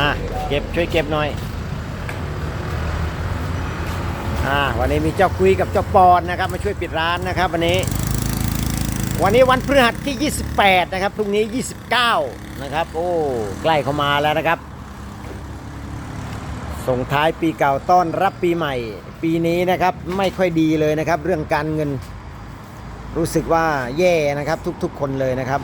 อะเก็บช่วยเก็บหน่อยอ่าวันนี้มีเจ้าคุยกับเจ้าปอนนะครับมาช่วยปิดร้านนะครับวันนี้ วันนี้วันพฤหัสที่ 28 นะครับพรุ่งนี้ 29 นะครับ โอ้ใกล้เข้ามาแล้วนะครับ ส่งท้ายปีเก่าต้อนรับปีใหม่ ปีนี้นะครับไม่ค่อยดีเลยนะครับ เรื่องการเงินรู้สึกว่าแย่นะครับทุกๆคนเลยนะครับ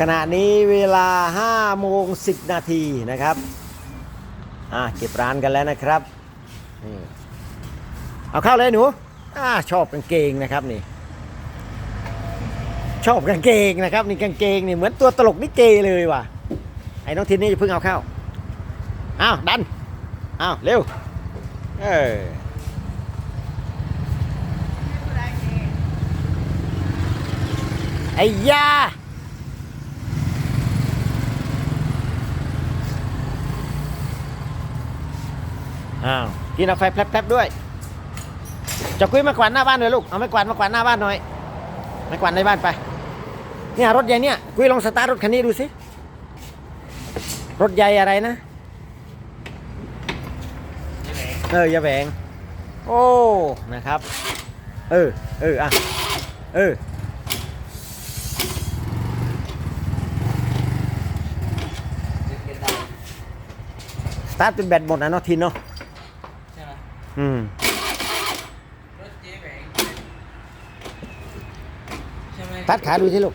ขณะนี้เวลา5โมง10 นาทีนะครับ อ่าเก็บร้านกันแล้วนะครับนี่เอาเข้าเลยหนูอ่าชอบกางเกงนะครับนี่ ชอบกางเกงนะครับนี่กางเกงนี่เหมือนตัวตลกนิเกเลยว่ะ ไอ้น้องทินนี่เพิ่งเอาเข้า อ้าวดัน อ้าวเร็ว เออไอ้ยา อ้าวกินเอาไฟแป๊บๆด้วยจะคุยมากวาดหน้าบ้านเลยลูกเอาไม่กวาดมากวาดหน้าบ้านหน่อยไม่กวาดในบ้านไปเนี่ยรถใหญ่เนี่ยกุยลองสตาร์ทรถคันนี้ดูสิรถใหญ่อะไรนะเอออย่าแหวงโอ้นะครับ เออเอออะเออสตาร์ทเป็นแบตหมดนะเนาะทินเนาะใช่ไหม อืมรถเจ๊แหวงใช่ไหมตัดขาดูสิลูก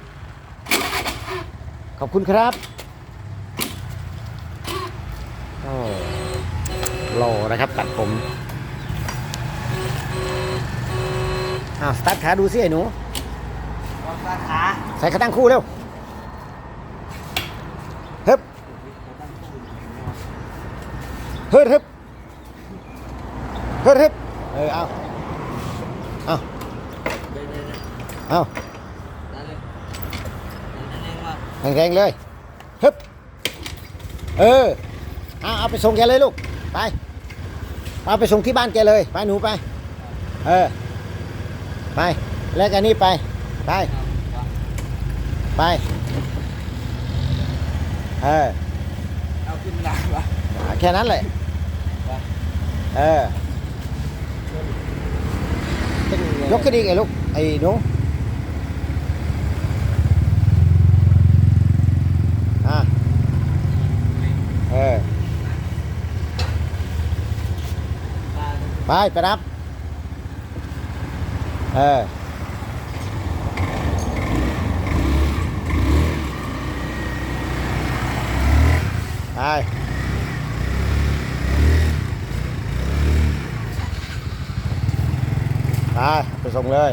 ขอบคุณครับโอ้โลนะครับ ตัดผมอ้าวสตาร์ทขาดูสิไอ้หนูรถสาขาใส่ขาตั้งคู่เร็วฮึบฮึดฮึบฮึดฮึบ เออเอาเอาเดินเดินเอานั่นเลยนั่นเองว่าแรงๆเลยฮึบเออเอาเอาไปส่งแกเลยลูก ไป เอาไปส่งที่บ้านแกเลย ไปหนูไป เออ ไป แล้วกันนี่ไป ไป ไป เออ เอาขึ้นไม่ได้ปะแค่นั้นแหละเออ ยกขึ้นอีกไอ้ลูกไอ้หนูอะเออไปไปรับ เออ ไป ไปไป ส่งเลย